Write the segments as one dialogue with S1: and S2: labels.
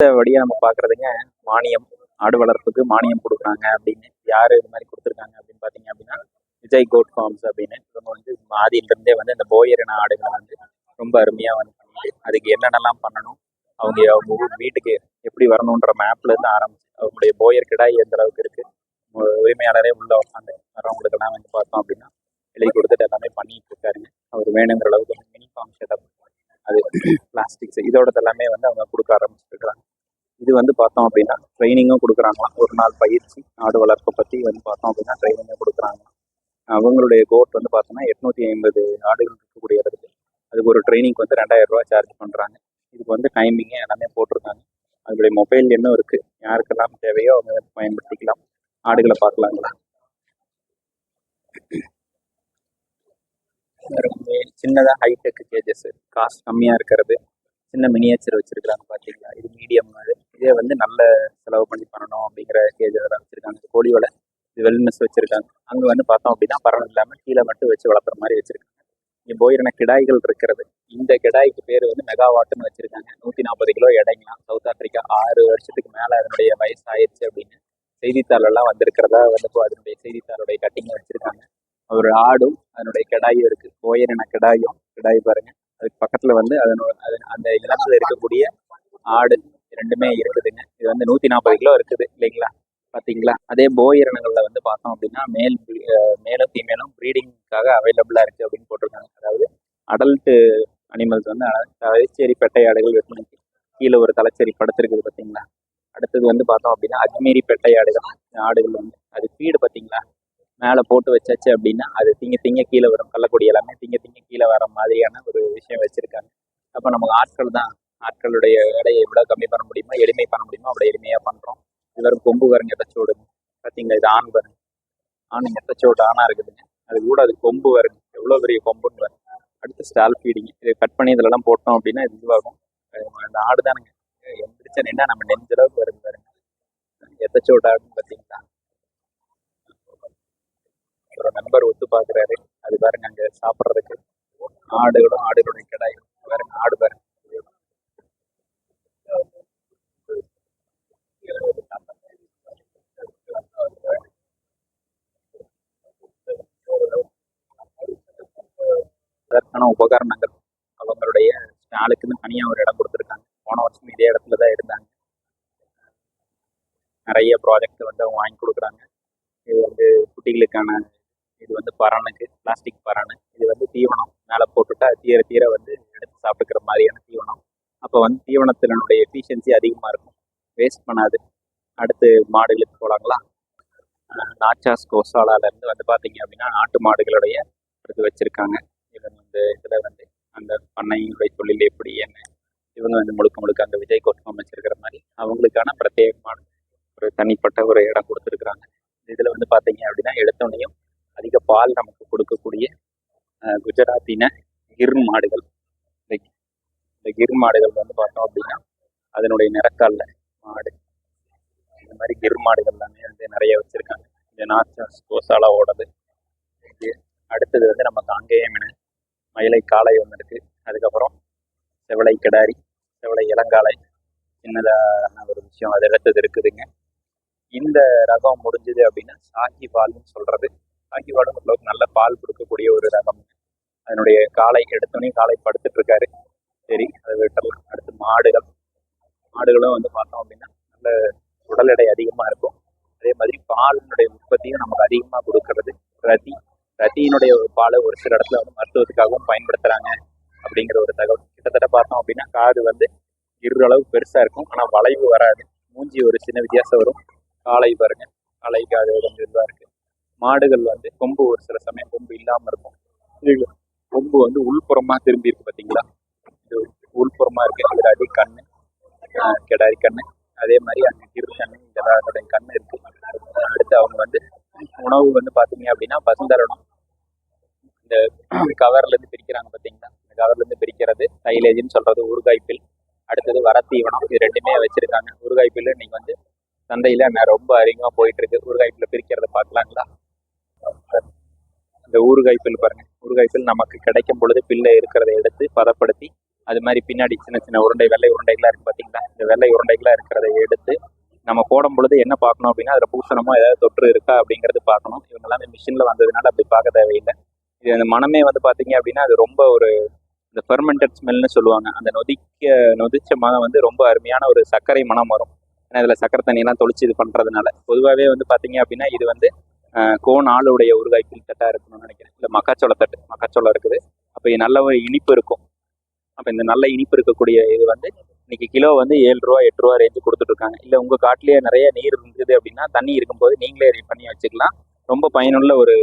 S1: வழியாக நம்ம பார்க்குறதுங்க மானியம் ஆடு வளர்ப்புக்கு மானியம் கொடுக்குறாங்க அப்படின்னு. யார் இது மாதிரி கொடுத்துருக்காங்க அப்படின்னு பார்த்தீங்க அப்படின்னா விஜய் கோட் ஃபார்ம்ஸ் அப்படின்னு. இவங்க வந்து ஆதியிலிருந்தே வந்து இந்த போயரின ஆடுகளை வந்து ரொம்ப அருமையாக வந்து பண்ணிட்டு அதுக்கு என்னென்னலாம் பண்ணணும் அவங்க அவங்க வீட்டுக்கு எப்படி வரணுன்ற மேப்ல இருந்து ஆரம்பிச்சு அவங்களுடைய போயர் கிடாய் எந்த அளவுக்கு இருக்கு உரிமையாளரே உள்ள உட்காந்து வரவங்களுக்கெல்லாம் வந்து பார்த்தோம் அப்படின்னா எழுதி கொடுத்துட்டு எல்லாமே பண்ணிட்டு இருக்காருங்க. அவர் வேணுங்கிற அளவுக்கு மினி ஃபார்ம் செட்டப் அது பிளாஸ்டிக்ஸ் இதோட எல்லாமே வந்து அவங்க கொடுக்க ஆரம்பிச்சிருக்கிறாங்க. இது வந்து பார்த்தோம் அப்படின்னா ட்ரைனிங்கும் கொடுக்குறாங்களாம். ஒரு நாள் பயிற்சி ஆடு வளர்ப்பை பற்றி வந்து பார்த்தோம் அப்படின்னா ட்ரைனிங்கும் கொடுக்குறாங்களாம் அவங்களுடைய கோட் வந்து பார்த்தோம்னா எட்நூற்றி ஐம்பது ஆடுகள் இருக்கக்கூடிய இடத்துக்கு அதுக்கு ஒரு ட்ரைனிங்க்கு வந்து ரெண்டாயிரம் ரூபா சார்ஜ் பண்ணுறாங்க இதுக்கு வந்து டைமிங்கு எல்லாமே போட்டிருக்காங்க. அதனுடைய மொபைல் எண்ணும் இருக்குது யாருக்கெல்லாம் தேவையோ அவங்க வந்து பயன்படுத்திக்கலாம். ஆடுகளை பார்க்கலாங்களா? சின்னதாக ஹைடெக் கேஜஸ் காஸ்ட் கம்மியாக இருக்கிறது சின்ன மினியேச்சர் வச்சுருக்காங்க பார்த்தீங்களா இது மீடியம் அது. இதே வந்து நல்ல செலவு பண்ணி பண்ணணும் அப்படிங்கிற கேஜ் அதெல்லாம் வச்சுருக்காங்க. இது கோழி வலை இது வெல்னஸ் வச்சுருக்காங்க. அங்கே வந்து பார்த்தோம் அப்படின்னா பரவல் இல்லாமல் கீழே மட்டும் வச்சு வளர்க்குற மாதிரி வச்சுருக்காங்க. இங்கே போயிரன கிடாய்கள் இருக்கிறது. இந்த கிடாய்க்கு பேர் வந்து மெகாவாட்டுன்னு வச்சுருக்காங்க. நூற்றி நாற்பது கிலோ எடைங்களாம். சவுத் ஆப்பிரிக்கா ஆறு வருஷத்துக்கு மேலே அதனுடைய வயசு ஆயிடுச்சு அப்படின்னு செய்தித்தாளெல்லாம் வந்திருக்கிறதா வந்து அதனுடைய செய்தித்தாளுடைய கட்டிங்கை வச்சுருக்காங்க. ஒரு ஆடும் அதனுடைய கிடாயும் இருக்கு. போயிரன கிடாயும் கிடாய் பாருங்க. அதுக்கு பக்கத்துல வந்து அதனோட அது அந்த இனத்துல இருக்கக்கூடிய ஆடு ரெண்டுமே இருக்குதுங்க. இது வந்து நூத்தி நாற்பது கிலோ இருக்குது இல்லைங்களா? பாத்தீங்களா? அதே போயிரணங்கள்ல வந்து பார்த்தோம் அப்படின்னா மேல் மேலும் தீமேலும் ப்ரீடிங்காக அவைலபிளா இருக்கு அப்படின்னு போட்டிருக்காங்க. அதாவது அடல்ட்டு அனிமல்ஸ் வந்து அட- தலைச்சேரி பெட்டை ஆடுகள் விற்பனைக்கு கீழே ஒரு தலைச்சேரி படுத்திருக்குது பாத்தீங்களா? அடுத்தது வந்து பார்த்தோம் அப்படின்னா அஜ்மீரி பெட்டை ஆடுகள் ஆடுகள் வந்து அது ஃபீடு பாத்தீங்களா? மேலே போட்டு வச்சாச்சு அப்படின்னா அது திங்க திங்க கீழே வரும். கள்ளக்குடி எல்லாமே திங்க திங்க கீழே வர மாதிரியான ஒரு விஷயம் வச்சிருக்காங்க. அப்போ நமக்கு ஆட்கள் தான். ஆட்களுடைய எடையை எவ்வளோ கம்மி பண்ண முடியுமோ எளிமை பண்ண முடியுமோ அவ்வளோ எளிமையாக பண்ணுறோம் இது கொம்பு வருங்க எட்டச்சோடுங்க பார்த்தீங்களா இது ஆண் வருங்க ஆண் எட்டச்சோடு ஆணாக இருக்குதுங்க. அது கூட அது கொம்பு வருங்க எவ்வளோ பெரிய கொம்புன்னு வரும் அடுத்து ஸ்டால் ஃபீடிங் இது கட் பண்ணி இதெல்லாம் போட்டோம் அப்படின்னா இது இதுவாகும். அந்த ஆடு தானுங்க. எந்திரிச்சா நின்னா நம்ம நெஞ்சளவுக்கு வருங்க பாருங்க. எத்தச்சோடு ஆடுன்னு பார்த்தீங்களா ஒரு நண்பர் ஒத்து பார்க்குறாரு. அது பாருங்க அங்க சாப்பிட்றதுக்கு. ஆடுகளும் ஆடுகளுடைய கிடாய் பாருங்க ஆடு பாருங்க. அதற்கான உபகரணங்கள். அவங்களுடைய ஸ்டாலுக்குன்னு தனியாக ஒரு இடம் கொடுத்துருக்காங்க. போன வருஷம் இதே இடத்துல தான் இருந்தாங்க. நிறைய ப்ராஜெக்ட் வந்து அவங்க வாங்கி கொடுக்குறாங்க. இது வந்து குட்டிகளுக்கான இது வந்து பறனுக்கு பிளாஸ்டிக் பறனு இது வந்து தீவனம். மேலே போட்டுட்டா தீர தீர வந்து எடுத்து சாப்பிட்டுக்கிற மாதிரியான தீவனம். அப்போ வந்து தீவனத்தினுடைய எஃபிஷியன்சி அதிகமாக இருக்கும். வேஸ்ட் பண்ணாது. அடுத்து மாடுகளுக்கு போகலாங்களா நாச்சாஸ் கோசாலாலேருந்து வந்து பார்த்தீங்க அப்படின்னா நாட்டு மாடுகளுடைய இது வச்சுருக்காங்க. இவங்க வந்து இதில் வந்து அந்த பண்ணையினுடைய தொழில் எப்படி என்ன? இவங்க வந்து முழுக்க முழுக்க அந்த விஜய் கோட்டம் வச்சிருக்கிற மாதிரி அவங்களுக்கான பிரத்யேகமான ஒரு தனிப்பட்ட ஒரு இடம் கொடுத்துருக்குறாங்க. இதில் வந்து பார்த்தீங்க அப்படின்னா எடுத்தோடனையும் அதிக பால் நமக்கு கொடுக்கக்கூடிய குஜராத்தின கிர் மாடுகள். இந்த கிர் மாடுகள் வந்து பார்த்தோம் அப்படின்னா அதனுடைய நிறக்கால்ல மாடு. இந்த மாதிரி கிர் மாடுகள் எல்லாமே வந்து நிறைய வச்சிருக்காங்க. இந்த நாச்சாஸ் கோசாலாவோடது. இது அடுத்தது வந்து நம்ம காங்கேயமின மயிலை காளை ஒன்று இருக்கு. அதுக்கப்புறம் செவலை கிடாரி செவலை இளங்காளை. சின்னதான ஒரு விஷயம் அது அடுத்தது இருக்குதுங்க. இந்த ரகம் முடிஞ்சது அப்படின்னா சாகிபால்னு சொல்றது சாகிபாலும் அளவுக்கு நல்ல பால் கொடுக்கக்கூடிய ஒரு ரகம். அதனுடைய காலை எடுத்தோடனே காலை படுத்துட்டு இருக்காரு சரி அதை விட்டுறலாம் அடுத்து மாடுகள். மாடுகளும் வந்து பார்த்தோம் அப்படின்னா நல்ல உடல் எடை அதிகமாக இருக்கும். அதே மாதிரி பாலினுடைய உற்பத்தியும் நமக்கு அதிகமாக கொடுக்கறது. ரதி. ரத்தியினுடைய பாலை ஒரு சில இடத்துல வந்து மருத்துவத்துக்காகவும் பயன்படுத்துறாங்க அப்படிங்கிற ஒரு தகவல். கிட்டத்தட்ட பார்த்தோம் அப்படின்னா காது வந்து இரு அளவு பெருசா இருக்கும். ஆனால் வளைவு வராது. மூஞ்சி ஒரு சின்ன வித்தியாசம் வரும். காலை பாருங்க. காலை காது கொஞ்சம் இதுவாக இருக்கு. மாடுகள் வந்து கொம்பு ஒரு சில சமயம் கொம்பு இல்லாமல் இருக்கும். கொம்பு வந்து உள்புறமா திரும்பி இருக்கு பார்த்தீங்களா இது உள்புறமா இருக்கு. அதில் அடி கண்ணு கிடாரி கண்ணு அதே மாதிரி அங்கே கிரு கண்ணு இதெல்லாம் அதோடைய கண்ணு இருக்கு. அடுத்து அவங்க வந்து உணவு வந்து பார்த்தீங்க அப்படின்னா பசுந்தரணும். இந்த கவர்ல இருந்து பிரிக்கிறாங்க பார்த்தீங்களா இந்த கவர்ல இருந்து பிரிக்கிறது சைலேஜ்னு சொல்றது ஊறுகாய்ப்பில் அடுத்தது வரத்தீவனம் இது ரெண்டுமே வச்சிருக்காங்க. ஊறுகாய்ப்பில் இன்னைக்கு வந்து சந்தையில ரொம்ப அதிகமாக போயிட்டு இருக்கு. ஊறுகாய்ப்பில் பிரிக்கிறத பார்க்கலாங்களா? இந்த ஊறுகாய் பில் பாருங்க. ஊறுகாய் பில் நமக்கு கிடைக்கும் பொழுது பில்லை இருக்கிறத எடுத்து பதப்படுத்தி அது மாதிரி பின்னாடி சின்ன சின்ன உருண்டை வெள்ளை உருண்டைகளாக இருக்குது பார்த்தீங்களா இந்த வெள்ளை உருண்டைகளாக இருக்கிறத எடுத்து நம்ம போடும் பொழுது என்ன பார்க்கணும் அப்படின்னா அதில் பூசணமோ ஏதாவது தொற்று இருக்கா அப்படிங்கிறது பார்க்கணும். இவங்க எல்லாமே மிஷினில் வந்ததுனால அப்படி பார்க்க தேவையில்லை. இது அந்த மனமே வந்து பார்த்தீங்க அப்படின்னா அது ரொம்ப ஒரு இந்த ஃபெர்மெண்டட் ஸ்மெல்னு சொல்லுவாங்க. அந்த நொதிக்க நொதிச்ச மனம் வந்து ரொம்ப அருமையான ஒரு சர்க்கரை மனம் வரும். ஏன்னா இதில் சக்கரை தண்ணியெல்லாம் தொளிச்சு இது பண்ணுறதுனால பொதுவாகவே வந்து பார்த்தீங்க அப்படின்னா இது வந்து கோன் ஆளுடைய ஊறுகாய் தட்டாக இருக்கணும்னு நினைக்கிறேன். இல்லை மக்காச்சோள தட்டு மக்காச்சோளம் இருக்குது. அப்போ நல்ல ஒரு இனிப்பு இருக்கும். அப்போ இந்த நல்ல இனிப்பு இருக்கக்கூடிய இது வந்து இன்னைக்கு கிலோ வந்து ஏழு ரூபா எட்டு ரூபா ரேஞ்சு கொடுத்துட்டு இருக்காங்க. இல்லை உங்கள் காட்டிலேயே நிறைய நீர் இருந்தது அப்படின்னா தண்ணி இருக்கும்போது நீங்களே ரெடி பண்ணி வச்சுக்கலாம். ரொம்ப பயனுள்ள ஒரு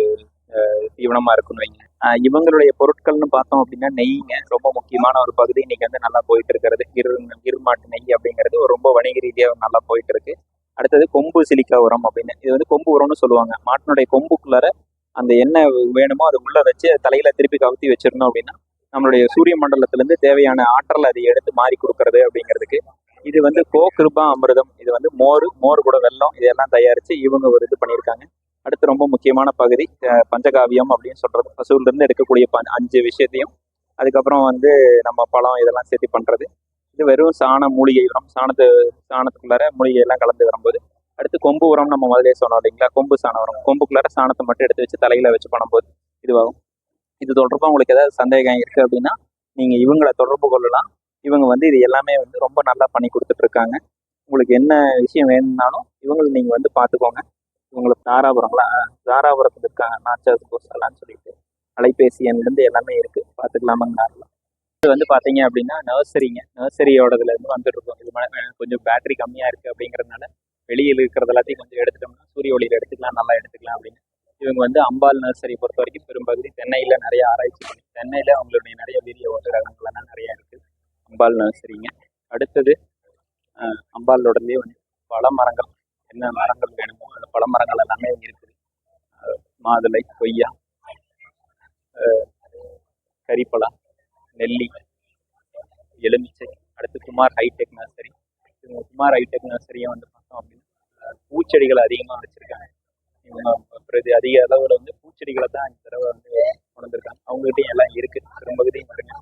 S1: தீவனமா இருக்குன்னு வைங்க. இவங்களுடைய பொருட்கள்னு பார்த்தோம் அப்படின்னா நெய்ங்க ரொம்ப முக்கியமான ஒரு பகுதி. இன்னைக்கு வந்து நல்லா போயிட்டு இருக்கிறது. இரு இருமாட்டு நெய் அப்படிங்கிறது ஒரு ரொம்ப வணிக ரீதியாக நல்லா போயிட்டு இருக்கு. அடுத்தது கொம்பு சிலிக்கா உரம் அப்படின்னு. இது வந்து கொம்பு உரம்னு சொல்லுவாங்க. மாட்டினுடைய கொம்புக்குள்ளார அந்த என்ன வேணுமோ அது உள்ள வச்சு தலையில திருப்பி கவுத்தி வச்சிருந்தோம் அப்படின்னா நம்மளுடைய சூரிய மண்டலத்திலேருந்து தேவையான ஆற்றல் அதை எடுத்து மாறி கொடுக்கறது அப்படிங்கிறதுக்கு. இது வந்து கோ கிருபா அமிர்தம். இது வந்து மோர் மோர் கூட வெல்லம் இதெல்லாம் தயாரித்து இவங்க ஒரு இது பண்ணியிருக்காங்க. அடுத்து ரொம்ப முக்கியமான பகுதி பஞ்சகாவியம் அப்படின்னு சொல்றது. பசுவில இருந்து எடுக்கக்கூடிய ப- அஞ்சு விஷயத்தையும் அதுக்கப்புறம் வந்து நம்ம பழம் இதெல்லாம் சேர்த்து பண்றது. இது வெறும் சாண மூலிகை உரம் சாணத்து சாணத்துக்குள்ளார மூலிகை எல்லாம் கலந்து வரும்போது அடுத்து கொம்பு உரம் நம்ம முதலே சொன்னோம் இல்லைங்களா? கொம்பு சாண உரம். கொம்புக்குள்ளார சாணத்தை மட்டும் எடுத்து வச்சு தலையில வச்சு பண்ணும்போது இதுவாகும். இது தொடர்பாக உங்களுக்கு ஏதாவது சந்தேகம் இருக்கு அப்படின்னா நீங்க இவங்களை தொடர்பு கொள்ளலாம். இவங்க வந்து இது எல்லாமே வந்து ரொம்ப நல்லா பண்ணி கொடுத்துட்டு இருக்காங்க உங்களுக்கு என்ன விஷயம் வேணும்னாலும் இவங்களை நீங்க வந்து பார்த்துக்கோங்க. இவங்களுக்கு தாராபுரங்களா தாராபுரத்தில் தாராபுரத்துல இருக்காங்க நாச்சாஸ் கோஸ்டலான்னு சொல்லிட்டு. அலைபேசி எண்லேருந்து எல்லாமே இருக்கு. பார்த்துக்கலாமாங்க வந்து பார்த்தீங்க அப்படின்னா நர்சரிங்க. நர்சரியோடதுல இருந்து வந்துட்டு இருக்கோம். இது கொஞ்சம் பேட்டரி கம்மியா இருக்கு அப்படிங்கறதுனால வெளியில் இருக்கிறது எல்லாத்தையும் கொஞ்சம் எடுத்துட்டோம்னா சூரிய ஒளியில எடுத்துக்கலாம் நல்லா எடுத்துக்கலாம் அப்படின்னு. இவங்க வந்து அம்பாள் நர்சரி பொறுத்த வரைக்கும் பெரும்பகுதி தென்னையில் நிறைய ஆராய்ச்சி பண்ணி தென்னையில் அவங்களுடைய நிறைய வீரிய ஓட்டு ரகங்கள்லாம் நிறைய இருக்கு. அம்பாள் நர்சரிங்க. அடுத்தது அஹ், வந்து பல மரங்கள் என்ன மரங்கள் வேணுமோ அந்த பல மரங்கள் எல்லாமே இருக்குது. மாதுளை கொய்யா கறிப்பழம் கரிப்பலா நெல்லி எலுமிச்சை அடுத்து குமார் ஹைடெக் நர்சரி இவங்க குமார் ஹைடெக் நர்சரியை வந்து பார்த்தோம் அப்படின்னா பூச்செடிகள் அதிகமாக வச்சிருக்காங்க. இவங்க பிரதி அதிக அளவில் வந்து பூச்செடிகளை தான் இந்த தடவை வந்து கொண்டிருக்காங்க அவங்ககிட்டயும் எல்லாம் இருக்கு. பெரும்பகுதியும் வருங்க.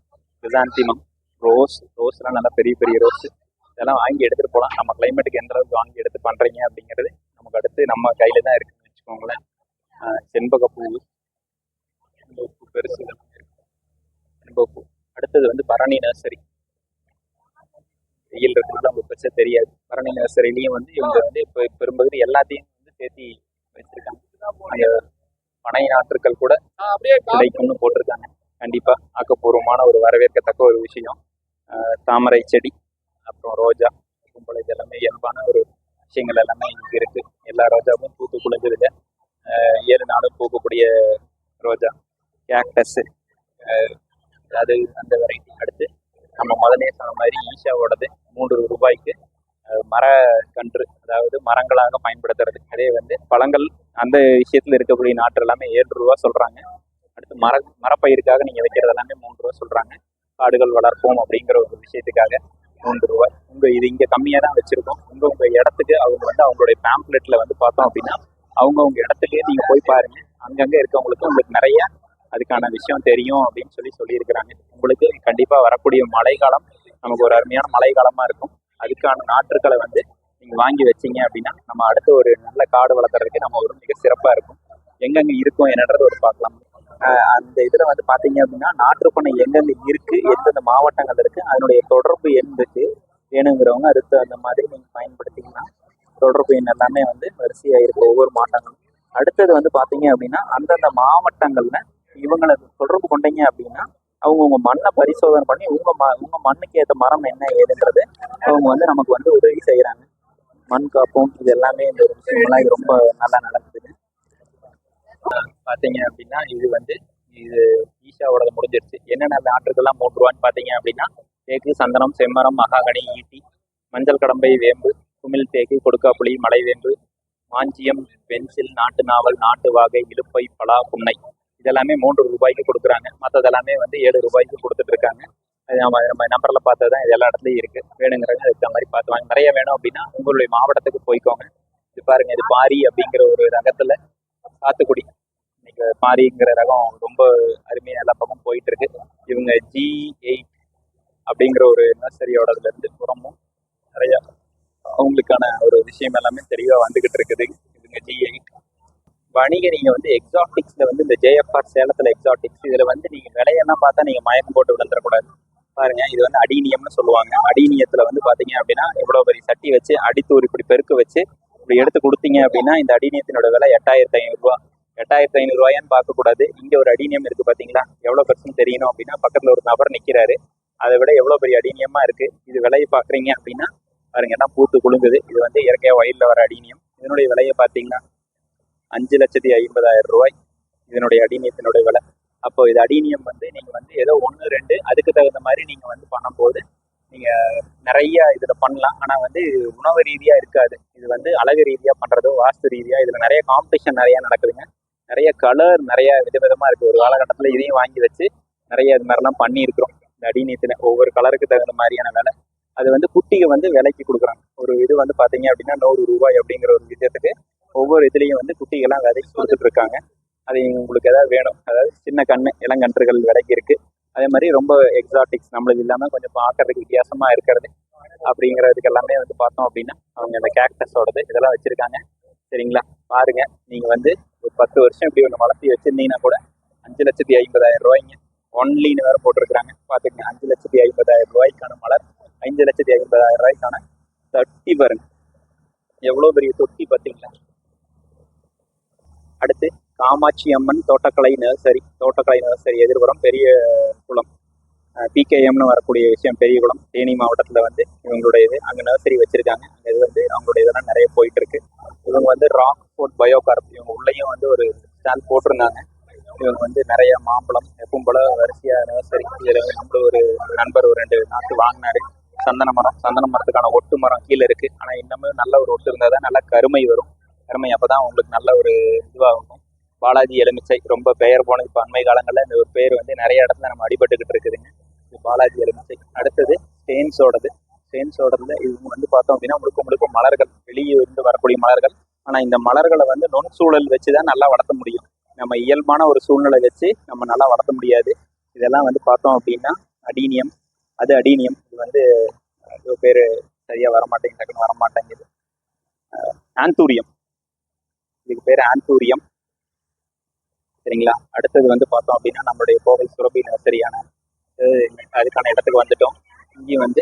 S1: கிரிசாந்திமம் ரோஸ் ரோஸ்லாம் நல்லா பெரிய பெரிய ரோஸ் இதெல்லாம் வாங்கி எடுத்துட்டு போகலாம். நம்ம கிளைமேட்டுக்கு எந்த அளவுக்கு வாங்கி எடுத்து பண்றீங்க அப்படிங்கிறது நமக்கு அடுத்து நம்ம கையில தான் இருக்குன்னு வச்சுக்கோங்களேன். செண்பகப்பூ செண்பகப்பூ பெருசு இதெல்லாம் இருக்கு. செண்பகப்பூ. அடுத்தது வந்து பரணி நர்சரி வெயில் இருக்கனால உங்களுக்கு பெருசா தெரியாது. பரணி நர்சரிலையும் வந்து இவங்க வந்து இப்போ பெரும்பகுதி எல்லாத்தையும் வந்து சேர்த்தி வச்சிருக்காங்க. பனை நாற்றுக்கள் கூட கிடைக்கும்னு போட்டிருக்காங்க. கண்டிப்பா ஆக்கப்பூர்வமான ஒரு வரவேற்கத்தக்க ஒரு விஷயம். தாமரை செடி அப்புறம் ரோஜா கும்பல் இது எல்லாமே இயல்பான ஒரு விஷயங்கள் எல்லாமே இங்க இருக்கு. எல்லா ரோஜாவும் பூத்து ஆஹ் ஏழு நாளும் பூக்கக்கூடிய ரோஜா. கேக்டஸ் அது அந்த வெரைட்டி அடுத்து நம்ம முதலே மாதிரி ஈஷாவோடது மூன்று ரூபாய்க்கு மர கன்று அதாவது மரங்களாக பயன்படுத்துறது அதே வந்து பழங்கள் அந்த விஷயத்தில் இருக்கக்கூடிய நாற்று எல்லாமே ஏழு ரூபா சொல்றாங்க. அடுத்து மர மரப்பயிருக்காக நீங்க வைக்கிறது எல்லாமே மூன்று ரூபா சொல்றாங்க. காடுகள் வளர்ப்போம் அப்படிங்கிற ஒரு விஷயத்துக்காக மூன்று ரூபாய் உங்க இது இங்க கம்மியா தான் வச்சிருக்கோம். உங்க உங்க இடத்துக்கு அவங்க வந்து அவங்களுடைய பேம்ப்ளெட்ல வந்து பார்த்தோம் அப்படின்னா அவங்க உங்க இடத்துலயே நீங்க போய் பாருங்க. அங்கங்க இருக்கவங்களுக்கு உங்களுக்கு நிறைய அதுக்கான விஷயம் தெரியும் அப்படின்னு சொல்லி சொல்லியிருக்கிறாங்க. உங்களுக்கு கண்டிப்பா வரக்கூடிய மழைக்காலம் நமக்கு ஒரு அருமையான மழைக்காலமா இருக்கும். அதுக்கான நாற்றுக்களை வந்து நீங்க வாங்கி வச்சீங்க அப்படின்னா நம்ம அடுத்து ஒரு நல்ல காடு வளர்க்குறதுக்கு நம்ம ஒரு மிக சிறப்பா இருக்கும். எங்கெங்க இருக்கும் என்னன்றது ஒரு பார்க்கலாம். அந்த இதுல வந்து பாத்தீங்க அப்படின்னா நாற்றுப்பண்ணை எங்கெங்க இருக்கு எந்தெந்த மாவட்டங்கள் இருக்கு அதனுடைய தொடர்பு எண் இருக்கு வேணுங்கிறவங்க அடுத்து அந்த மாதிரி நீங்க பயன்படுத்திங்கன்னா தொடர்பு எண் எல்லாமே வந்து வரிசையா இருக்கு ஒவ்வொரு மாவட்டங்களும். அடுத்தது வந்து பாத்தீங்க அப்படின்னா அந்தந்த மாவட்டங்கள்ல இவங்களை தொடர்பு கொண்டீங்க அப்படின்னா அவங்க உங்க மண்ணை பரிசோதனை பண்ணி உங்க ம உங்க மண்ணுக்கு ஏற்ற மரம் என்ன ஏதுன்றது அவங்க வந்து நமக்கு வந்து உதவி செய்யறாங்க மண் காப்போம் இது எல்லாமே இந்த ஒரு விஷயம்லாம் இது ரொம்ப நல்லா நடக்குது. பாத்தீங்க அப்படின்னா இது வந்து இது ஈஷாவோட முடிஞ்சிருச்சு. என்னென்ன நாட்டுக்கெல்லாம் மூன்று ரூபான்னு பாத்தீங்க அப்படின்னா தேக்கு சந்தனம் செம்மரம் மகாகனி ஈட்டி மஞ்சள் கடம்பை வேம்பு குமிழ் தேக்கு கொடுக்காப்புளி மலைவேம்பு மாஞ்சியம் பென்சில் நாட்டு நாவல் நாட்டு வாகை இலுப்பை பலா புன்னை. இதெல்லாமே மூன்று ரூபாய்க்கு கொடுக்குறாங்க. மற்றதெல்லாமே வந்து ஏழு ரூபாய்க்கு கொடுத்துட்டு இருக்காங்க. நம்ம நம்ம நம்பர்ல பார்த்தது தான் இது எல்லா இடத்துலயும் இருக்கு. வேணுங்கிறவங்க அதுக்கு மாதிரி பார்த்து வாங்க. நிறைய வேணும் அப்படின்னா உங்களுடைய மாவட்டத்துக்கு போய்க்கோங்க. இது பாருங்க இது பாரி அப்படிங்கிற ஒரு ரகத்துல சாத்துக்குடி. இன்னைக்கு பாரிங்கிற ரகம் ரொம்ப அருமையா எல்லா பக்கம் போயிட்டு இருக்கு இவங்க ஜி எயிட் அப்படிங்கிற ஒரு நர்சரியோடதுல இருந்து புறமும் நிறைய அவங்களுக்கான ஒரு விஷயம் எல்லாமே தெளிவா வந்துகிட்டு இருக்குது. இதுங்க ஜி எயிட் வணிக நீங்க வந்து எக்ஸாட்டிக்ஸ்ல வந்து இந்த ஜேஎஃப்ஆர் சேலத்துல எக்ஸாட்டிக்ஸ் இதுல வந்து நீங்க விலையெல்லாம் பார்த்தா நீங்க மயக்கம் போட்டு விழுந்துடக்கூடாது. பாருங்க இது வந்து அடீனியம்னு சொல்லுவாங்க. அடீனியத்துல வந்து பாத்தீங்க அப்படின்னா இவ்வளவு பெரிய சட்டி வச்சு அடித்தூர் இப்படி பெருக்க வச்சு இப்படி எடுத்து கொடுத்தீங்க அப்படின்னா இந்த அடீனியத்தினோட விலை எட்டாயிரத்தி ஐநூறு ரூபா. எட்டாயிரத்தி ஐநூறு ரூபாயான்னு பார்க்க கூடாது இங்க ஒரு அடீனியம் இருக்கு பாத்தீங்களா எவ்வளவு பெருசுன்னு தெரியணும் அப்படின்னா பக்கத்துல ஒரு நபர் நிக்கிறாரு. அதை விட எவ்வளவு பெரிய அடீனியமா இருக்கு. இது விலையை பாக்குறீங்க அப்படின்னா பாருங்க என்ன பூத்து குலுங்குது. இது வந்து இயற்கையா வயல்ல வர அடீனியம். இதனுடைய விலையை பாத்தீங்கன்னா அஞ்சு லட்சத்தி ஐம்பதாயிரம் ரூபாய் இதனுடைய அடீனியத்தினுடைய விலை. அப்போ இது அடீனியம் வந்து நீங்க வந்து ஏதோ ஒன்று ரெண்டு அதுக்கு தகுந்த மாதிரி நீங்க வந்து பண்ணும்போது நீங்க நிறைய இதுல பண்ணலாம். ஆனா வந்து உணவு ரீதியா இருக்காது. இது வந்து அழகு ரீதியா பண்றதோ வாஸ்து ரீதியா இதுல நிறைய காம்படிஷன் நிறைய நடக்குதுங்க. நிறைய கலர் நிறைய விதவிதமா இருக்கு. ஒரு காலகட்டத்துல இதையும் வாங்கி வச்சு நிறைய இது மாதிரிலாம் பண்ணியிருக்கிறோம். இந்த அடிநீத்துல ஒவ்வொரு கலருக்கு தகுந்த மாதிரியான விலை. அது வந்து குட்டியை வந்து விலைக்கு கொடுக்குறாங்க. ஒரு இது வந்து பாத்தீங்க அப்படின்னா நூறு ரூபாய் அப்படிங்கிற ஒரு விஷயத்துக்கு ஒவ்வொரு இதுலயும் வந்து குட்டிகள்லாம் விதைக்கு கொடுத்துட்டு இருக்காங்க அது உங்களுக்கு ஏதாவது வேணும். அதாவது சின்ன கண்ணு இளங்கன்றுகள் விலைக்கு இருக்கு அதே மாதிரி ரொம்ப எக்ஸாட்டிக்ஸ் நம்மளுக்கு இல்லாம கொஞ்சம் பார்க்கறதுக்கு வித்தியாசமா இருக்கிறது அப்படிங்கிறதுக்கு எல்லாமே வந்து பார்த்தோம் அப்படின்னா அவங்க அந்த கேக்டஸோடது இதெல்லாம் வச்சிருக்காங்க. சரிங்களா? பாருங்க. நீங்க வந்து ஒரு பத்து வருஷம் இப்படி ஒன்று வளர்த்தி வச்சிருந்தீங்கன்னா கூட அஞ்சு லட்சத்தி ஐம்பதாயிரம் ரூபாய்ங்க. ஒன்லின்னு வேற போட்டிருக்காங்க பாத்துக்கங்க. அஞ்சு லட்சத்தி ஐம்பதாயிரம் ரூபாய்க்கான மலர் அஞ்சு லட்சத்தி ஐம்பதாயிரம் ரூபாய்க்கான தொட்டி பாருங்க. எவ்வளவு பெரிய தொட்டி பாத்தீங்களா? அடுத்து காமாட்சி அம்மன் தோட்டக்கலை நர்சரி தோட்டக்கலை நர்சரி எதிர்புறம் பெரிய குளம். பிகேஎம்னு வரக்கூடிய விஷயம் பெரிய குளம். தேனி மாவட்டத்தில் வந்து இவங்களுடைய இது அங்கே நர்சரி வச்சிருக்காங்க. அங்கே இது வந்து அவங்களுடைய இதெல்லாம் நிறைய போயிட்டு இருக்கு இவங்க வந்து ராக் ஃபோர்ட் பயோகார்ப் இவங்க உள்ளேயும் வந்து ஒரு ஸ்டாண்ட் போட்டிருந்தாங்க. இவங்க வந்து நிறைய மாம்பழம் எப்பவும் போல வரிசையா நர்சரி. இதில் வந்து நம்மளும் ஒரு நண்பர் ஒரு ரெண்டு நாட்டு வாங்கினாரு. சந்தன மரம். சந்தன மரத்துக்கான ஒட்டு மரம் கீழே இருக்கு. ஆனால் இன்னமும் நல்ல ஒரு ஒட்டு இருந்தால் தான் நல்லா கருமை வரும். திறமை அப்போ தான் உங்களுக்கு நல்ல ஒரு இதுவாகும். பாலாஜி எலுமிச்சை ரொம்ப பெயர் போனது இப்போ அண்மை காலங்களில் இந்த ஒரு பேர் வந்து நிறைய இடத்துல நம்ம அடிபட்டுக்கிட்டு இருக்குதுங்க. இது பாலாஜி எலுமிச்சை. அடுத்தது ஸ்டெயின்ஸோடது ஸ்டெயின்ஸோடதுல இவங்க வந்து பார்த்தோம் அப்படின்னா முழுக்க முழுக்க மலர்கள் வெளியே இருந்து வரக்கூடிய மலர்கள். ஆனால் இந்த மலர்களை வந்து நுண்சூழல் வச்சு தான் நல்லா வளர்த்த முடியும். நம்ம இயல்பான ஒரு சூழ்நிலை வச்சு நம்ம நல்லா வளர்த்த முடியாது. இதெல்லாம் வந்து பார்த்தோம் அப்படின்னா அடீனியம். அது அடீனியம். இது வந்து பேர் சரியாக வரமாட்டேங்குது டக்குன்னு வரமாட்டேங்குது. ஆந்தூரியம். இதுக்கு பேர் ஆன்டூரியம் சரிங்களா? அடுத்தது வந்து பார்த்தோம் அப்படின்னா நம்மளுடைய கோவை சுரபி நர்சரியான அதுக்கான இடத்துக்கு வந்துட்டோம். இங்கேயும் வந்து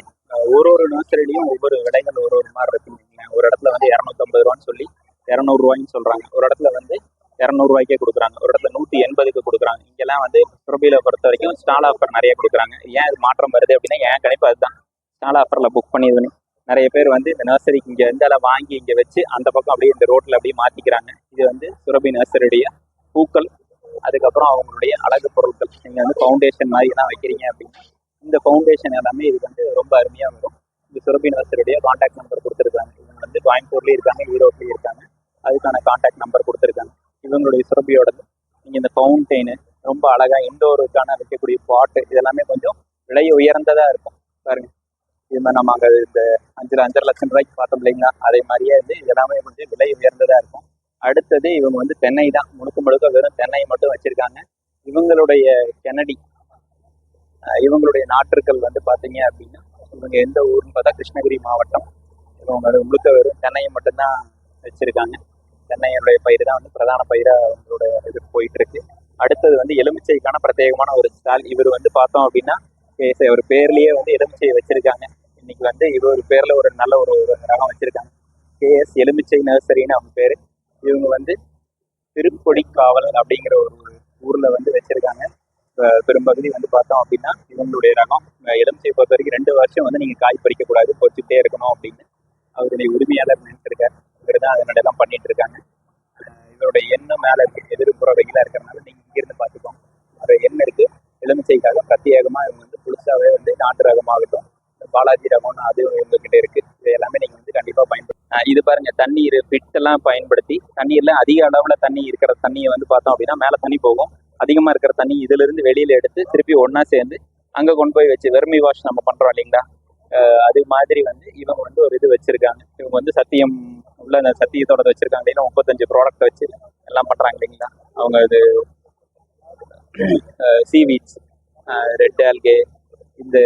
S1: ஒரு ஒரு நர்சரிலையும் ஒவ்வொரு விலைகள் ஒரு ஒரு மாதிரி இருக்குங்க ஒரு இடத்துல வந்து இரநூத்தம்பது ரூபான்னு சொல்லி இரநூறுவாய்ன்னு சொல்கிறாங்க ஒரு இடத்துல வந்து இரநூறுவாய்க்கே கொடுக்குறாங்க. ஒரு இடத்துல நூற்றி எண்பதுக்கு கொடுக்குறாங்க. இங்கெல்லாம் வந்து சுரபியில் பொறுத்த வரைக்கும் ஸ்டால் ஆஃபர் நிறைய கொடுக்குறாங்க. ஏன் இது மாற்றம் வருது அப்படின்னா ஏன் கணிப்பு அதுதான். ஸ்டால் ஆஃபரில் புக் பண்ணியதுன்னு நிறைய பேர் வந்து இந்த நர்சரிக்கு இங்கே இருந்து எல்லாம் வாங்கி இங்கே வச்சு அந்த பக்கம் அப்படியே இந்த ரோட்டில் அப்படியே மாற்றிக்கிறாங்க இது வந்து சுரபி நர்சரியுடைய பூக்கள். அதுக்கப்புறம் அவங்களுடைய அழகு பொருட்கள். நீங்கள் வந்து ஃபவுண்டேஷன் மாதிரி எல்லாம் வைக்கிறீங்க அப்படின்னா இந்த ஃபவுண்டேஷன் எல்லாமே இது வந்து ரொம்ப அருமையாக வரும். இந்த சுரபி நர்சரியுடைய காண்டாக்ட் நம்பர் கொடுத்துருக்காங்க. இவங்க வந்து கோயம்புத்தூர்லேயும் இருக்காங்க ஈரோட்லேயும் இருக்காங்க. அதுக்கான காண்டாக்ட் நம்பர் கொடுத்துருக்காங்க. இவங்களுடைய சுரபியோடது. நீங்கள் இந்த ஃபவுண்டெயின் ரொம்ப அழகாக இண்டோருக்கான வைக்கக்கூடிய பாட்டு இதெல்லாமே கொஞ்சம் விலை உயர்ந்ததாக இருக்கும். இது மாதிரி நம்ம அங்கே இந்த அஞ்சு அஞ்சரை லட்சம் ரூபாய்க்கு பார்த்தோம் இல்லைங்களா? அதே மாதிரியே வந்து எல்லாமே கொஞ்சம் விலை உயர்ந்ததாக இருக்கும். அடுத்தது இவங்க வந்து தென்னை தான். முழுக்க முழுக்க வெறும் தென்னை மட்டும் வச்சிருக்காங்க. இவங்களுடைய கெனடி இவங்களுடைய நாற்றுக்கள் வந்து பார்த்தீங்க அப்படின்னா இவங்க எந்த ஊர்னு பார்த்தா கிருஷ்ணகிரி மாவட்டம். இவங்க முழுக்க வெறும் தென்னையை மட்டும்தான் வச்சிருக்காங்க. தென்னையுடைய பயிர் தான் வந்து பிரதான பயிராக அவங்களோட இது போயிட்டு இருக்கு அடுத்தது வந்து எலுமிச்சைக்கான பிரத்யேகமான ஒரு ஸ்டால். இவர் வந்து பார்த்தோம் அப்படின்னா ஒரு பேர்லயே வந்து எலுமிச்சையை வச்சிருக்காங்க. இன்னைக்கு வந்து இவர் பேர்ல ஒரு நல்ல ஒரு ஒரு ரகம் வச்சிருக்காங்க. கேஎஸ் எலுமிச்சை நர்சரின்னு அவங்க பேரு. இவங்க வந்து திருப்பொடி காவல் அப்படிங்கிற ஒரு ஊர்ல வந்து வச்சிருக்காங்க. பெரும்பகுதி வந்து பார்த்தோம் அப்படின்னா இவங்களுடைய ரகம். எலுமிச்சை எலுமிச்சையை பொறுத்த வரைக்கும் ரெண்டு வருஷம் வந்து நீங்க காய் பறிக்க கூடாது பொறிச்சுட்டே இருக்கணும் அப்படின்னு அவருடைய உரிமையாளர் நினைச்சிருக்காரு. இவர் தான் அதனுடைய பண்ணிட்டு இருக்காங்க. அஹ் இவருடைய எண்ணெய் மேல இருக்கு எதிர்ப்புற நீங்க இங்கிருந்து பாத்துக்கோங்க ஒரு எண்ணம் இருக்கு. எலுமிச்சைக்காக பிரத்யேகமா இவங்க வந்து புதுசாவே வந்து நாட்டு ரகமாகட்டும். பாலாஜி ரகம் அது உங்ககிட்ட இருக்கு. இது எல்லாமே நீங்க வந்து கண்டிப்பா பயன்படுத்த இது பாருங்க தண்ணீர் பிட் எல்லாம் பயன்படுத்தி தண்ணீர்ல அதிக அளவுல தண்ணி இருக்கிற தண்ணியை வந்து பார்த்தோம் அப்படின்னா மேல தண்ணி போகும். அதிகமா இருக்கிற தண்ணி இதுல இருந்து வெளியில எடுத்து திருப்பி ஒன்னா சேர்ந்து அங்க கொண்டு போய் வச்சு வெர்மி வாஷ் நம்ம பண்றோம் இல்லைங்களா? அது மாதிரி வந்து இவங்க வந்து ஒரு இது வச்சிருக்காங்க. இவங்க வந்து சத்தியம் உள்ள அந்த சத்தியத்தோட வச்சிருக்காங்க இல்லைன்னா முப்பத்தஞ்சு ப்ராடக்ட் வச்சு எல்லாம் பண்றாங்க இல்லைங்களா? அவங்க இது சீவீட்ஸ் ரெட் ஆல்கே இந்த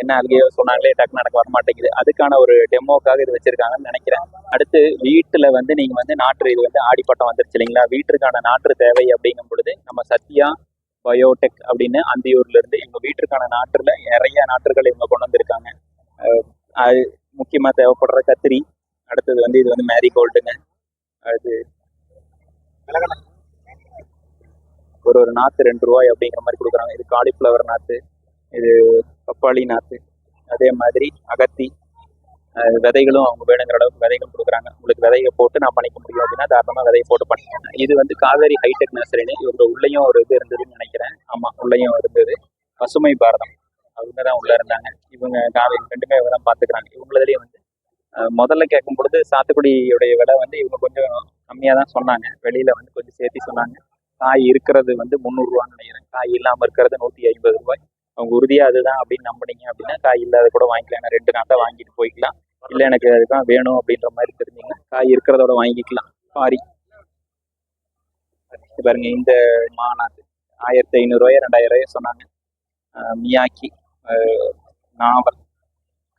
S1: என்ன அழுகையோ சொன்னாங்களே டக்கு நடக்க வர மாட்டேங்குது. அதுக்கான ஒரு டெமோக்காக இது வச்சிருக்காங்கன்னு நினைக்கிறேன். அடுத்து வீட்டுல வந்து நீங்க வந்து நாற்று இது வந்து ஆடிப்பட்டம் வந்துருச்சு இல்லைங்களா? வீட்டிற்கான நாற்று தேவை அப்படிங்கும் பொழுது நம்ம சத்யா பயோடெக் அப்படின்னு அந்தியூர்ல இருந்து இவங்க வீட்டிற்கான நாற்றுல நிறைய நாற்றுகள் இவங்க கொண்டு வந்திருக்காங்க. அது முக்கியமா தேவைப்படுற கத்திரி அடுத்தது வந்து இது வந்து மேரி கோல்டுங்க அது ஒரு ஒரு நாற்று ரெண்டு ரூபாய் அப்படிங்கிற மாதிரி கொடுக்குறாங்க. இது காலிஃப்ளவர் நாற்று இது பப்பாளி நாற்று அதே மாதிரி அகத்தி விதைகளும் அவங்க வேணுங்கிற அளவுக்கு விதைகள் கொடுக்குறாங்க. உங்களுக்கு விதையை போட்டு நான் பண்ணிக்க முடியும் அப்படின்னா தாராளமாக விதையை போட்டு பண்ணிக்கோங்க. இது வந்து காவேரி ஹைடெக் நர்சரின்னு இவங்க உள்ளேயும் ஒரு இது இருந்ததுன்னு நினைக்கிறேன். ஆமாம் உள்ளேயும் இருந்தது. பசுமை பாரதம். அவங்க தான் உள்ளே இருந்தாங்க. இவங்க காவேரி ரெண்டுமே இவங்க தான் பார்த்துக்கிறாங்க இவங்களதுலேயே வந்து முதல்ல கேட்கும் பொழுது சாத்துக்குடியுடைய விலை வந்து இவங்க கொஞ்சம் கம்மியாக தான் சொன்னாங்க. வெளியில் வந்து கொஞ்சம் சேர்த்து சொன்னாங்க. காய் இருக்கிறது வந்து முந்நூறுரூவான்னு நினைக்கிறேன். காய் இல்லாமல் இருக்கிறது நூற்றி ஐம்பது ரூபாய். அவங்க உறுதியாக அதுதான் அப்படின்னு நம்புனீங்க அப்படின்னா காய் இல்லாத கூட வாங்கிக்கலாம். ஏன்னா ரெண்டு நாட்டை வாங்கிட்டு போய்க்கலாம். இல்லை எனக்கு அதுதான் வேணும் அப்படின்ற மாதிரி தெரிஞ்சீங்கன்னா காய் இருக்கிறதோட வாங்கிக்கலாம். சாரி பாருங்க இந்த மாநாட்டு ஆயிரத்தி ஐநூறுரூவாயா ரெண்டாயிரம் ரூபாயா சொன்னாங்க மியாக்கி நாவல்.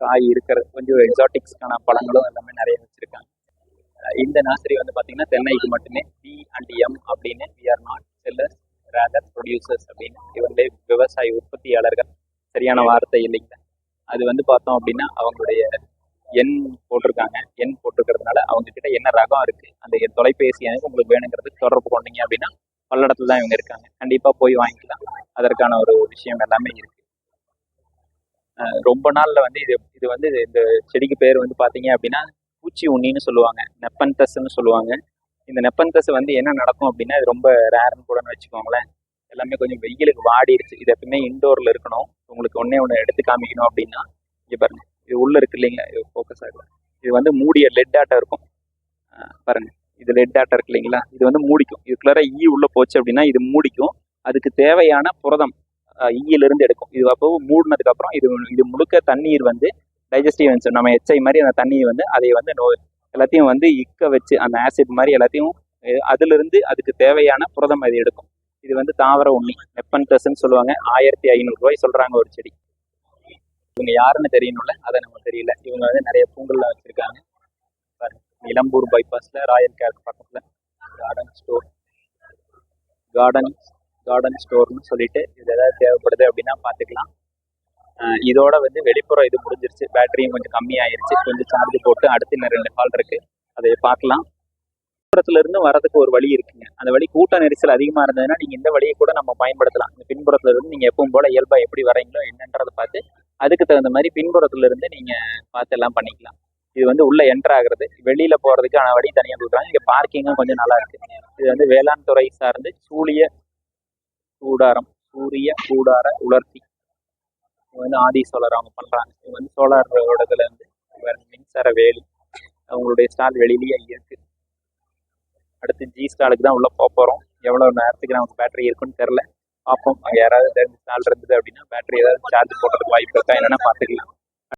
S1: காய் இருக்கிறது கொஞ்சம் எக்ஸாட்டிக்ஸ்க்கான பழங்களும் எல்லாமே நிறைய வச்சிருக்காங்க. இந்த நர்சரி வந்து பார்த்தீங்கன்னா தென்னைக்கு மட்டுமே பி அண்ட் எம் அப்படின்னு we are not sellers rather producers அப்படின்னு இவங்களே விவசாய உற்பத்தியாளர்கள். சரியான வார்த்தை இல்லைங்களா அது வந்து பார்த்தோம் அப்படின்னா அவங்களுடைய எண் போட்டிருக்காங்க. எண் போட்டிருக்கிறதுனால அவங்க கிட்ட என்ன ரகம் இருக்கு? அந்த தொலைபேசி எனக்கு உங்களுக்கு வேணுங்கிறது தொடர்பு கொண்டீங்க அப்படின்னா பல்லடத்துல தான் இவங்க இருக்காங்க. கண்டிப்பா போய் வாங்கிக்கலாம். அதற்கான ஒரு விஷயம் எல்லாமே இருக்கு. ரொம்ப நாள்ல வந்து இது இது வந்து இந்த செடிக்கு பேர் வந்து பாத்தீங்க அப்படின்னா பூச்சி உண்ணின்னு சொல்லுவாங்க. நெப்பன்தஸ்ன்னு சொல்லுவாங்க. இந்த நெப்பன்தஸ் வந்து என்ன நடக்கும் அப்படின்னா இது ரொம்ப ரேர்னு கூடன்னு வச்சுக்கோங்களேன். எல்லாமே கொஞ்சம் வெயிலுக்கு வாடிடுச்சு. இது எப்பவுமே இண்டோரில் இருக்கணும். உங்களுக்கு ஒன்றே ஒன்று எடுத்து காமிக்கணும் அப்படின்னா இங்கே பாருங்க. இது உள்ள இருக்கு இல்லைங்களா? இது ஃபோக்கஸ் ஆகல. இது வந்து மூடிய லெட் ஆட்டம் இருக்கும். பாருங்க. இது லெட் ஆட்டம் இருக்கு இல்லைங்களா? இது வந்து மூடிக்கும். இதுக்குள்ளார ஈ e உள்ள போச்சு அப்படின்னா இது மூடிக்கும். அதுக்கு தேவையான புரதம் ஈயிலிருந்து எடுக்கும். இது அப்போ மூடினதுக்கு அப்புறம் இது இது முழுக்க தண்ணீர் வந்து டைஜஸ்டிவ் என்சைம் நம்ம எச்ஐ மாதிரி அந்த தண்ணீர் வந்து அதை வந்து நோ எல்லாத்தையும் வந்து இக்க வச்சு அந்த ஆசிட் மாதிரி எல்லாத்தையும் அதிலிருந்து அதுக்கு தேவையான புரதம் அது எடுக்கும். இது வந்து தாவர உண்ணி நெப்பன்தஸ்ன்னு சொல்லுவாங்க. ஆயிரத்தி ஐநூறு ரூபாய் சொல்றாங்க ஒரு செடி. இவங்க யாருன்னு தெரியணும்ல? அதை நமக்கு தெரியல. இவங்க வந்து நிறைய பூங்கல்லாம் வச்சிருக்காங்க. இளம்பூர் பைபாஸ்ல ராயல் கேர்க் பக்கத்துல கார்டன் ஸ்டோர் கார்டன் கார்டன் ஸ்டோர்னு சொல்லிட்டு இது ஏதாவது தேவைப்படுது அப்படின்னா பார்த்துக்கலாம். இதோட வந்து வெளிப்புறம் இது முடிஞ்சிருச்சு. பேட்டரியும் கொஞ்சம் கம்மியாயிருச்சு. கொஞ்சம் சார்ஜ் போட்டு அடுத்து இன்னும் ரெண்டு கால் இருக்கு. அதை பார்க்கலாம். பின்புறத்துல இருந்து வரதுக்கு ஒரு வழி இருக்குங்க. அந்த வழி கூட்ட நெரிசல் அதிகமா இருந்ததுன்னா நீங்க இந்த வழியை கூட நம்ம பயன்படுத்தலாம். இந்த பின்புறத்துல இருந்து நீங்க எப்பவும் போல இயல்பா எப்படி வரீங்களோ என்னன்றதை பார்த்து அதுக்கு தகுந்த மாதிரி பின்புறத்துல இருந்து நீங்க பார்த்து எல்லாம் பண்ணிக்கலாம். இது வந்து உள்ள என்டர் ஆகுறது. வெளியில போறதுக்கான வழி தனியாக கொடுக்குறாங்க. இங்க பார்க்கிங்கும் கொஞ்சம் நல்லா இருக்கு. இது வந்து வேளாண் துறை சார்ந்து சூழிய கூடாரம் சூரிய கூடார உலர்த்தி. இவங்க வந்து ஆதி சோலார் அவங்க பண்றாங்க. இவங்க வந்து சோலாரோட இருந்து மின்சார வேலி அவங்களுடைய ஸ்டால் வெளியிலேயே இருக்கு. அடுத்து ஜி ஸ்டாலுக்கு தான் உள்ள போக போறோம். எவ்வளவு நேரத்துக்கு நமக்கு பேட்டரி இருக்குன்னு தெரியல. பார்ப்போம். அங்க யாராவது தெரிஞ்ச ஸ்டால் இருந்தது அப்படின்னா பேட்டரி ஏதாவது சார்ஜ் போடுறதுக்கு வாய்ப்பு இருக்கா என்னன்னா பார்த்துக்கலாம்.